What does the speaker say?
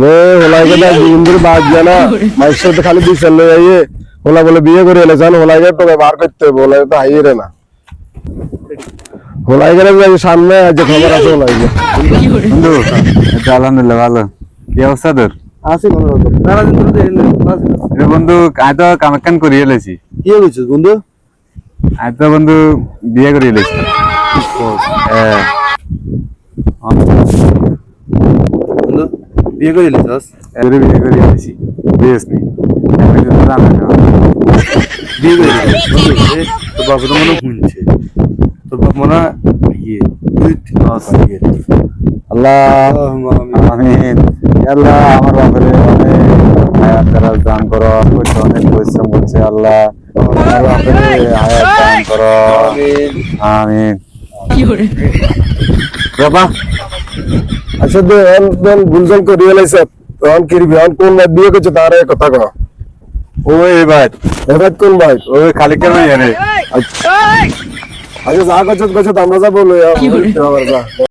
রে হোলাই গেলে। বিন্দুর বাদ জানা মাইর খালি বিচার লই আইয়ে। হোলা বলে বিয়ে করে এলে জান হোলাই তোকে বার করতে হবে তো হাইয়ে রে না। হোলাই গেলে যাই সামনে আজ খবর আছে আলহামদুলিল্লাহ ভালো। কি অবস্থা তোর? আসি কোনো সারা দিন ধরে দেখেন বন্ধু আজ তো কামাকান করিয়ে এলেছি কি হয়েছে বন্ধু? আজ তো বন্ধু বিয়ে করিয়ে এলেছি হ্যাঁ বন্ধু বিয়ে করে নিছস এবারে বিয়ে করিয়ে এলেছি বিয়েস নি আমি তো জানি না বিয়ে করে নিছস তোর বাবা তো মনে হয় শুনছে তোর বাবা মনে হয় ইয়ে তুই নস ইয়ে আল্লাহ আমিন আল্লাহ আমার বাবারে অনেক হায়াত দারাজ দান করো করছে অনেক পরিশ্রম করছে আল্লাহ আমার বাবারে হায়াত দান করো আমিন বাবা আচ্ছা দে অন দেন গুলজন করে এলাইছে অন কিরবি অন কোন ভাই বিয়ে করছে তার এক কথা কও ওই ভাই এবার কোন ভাই ওই খালি কেন জানে আচ্ছা যা করছো করছো আমরা যাবো লই আবার যা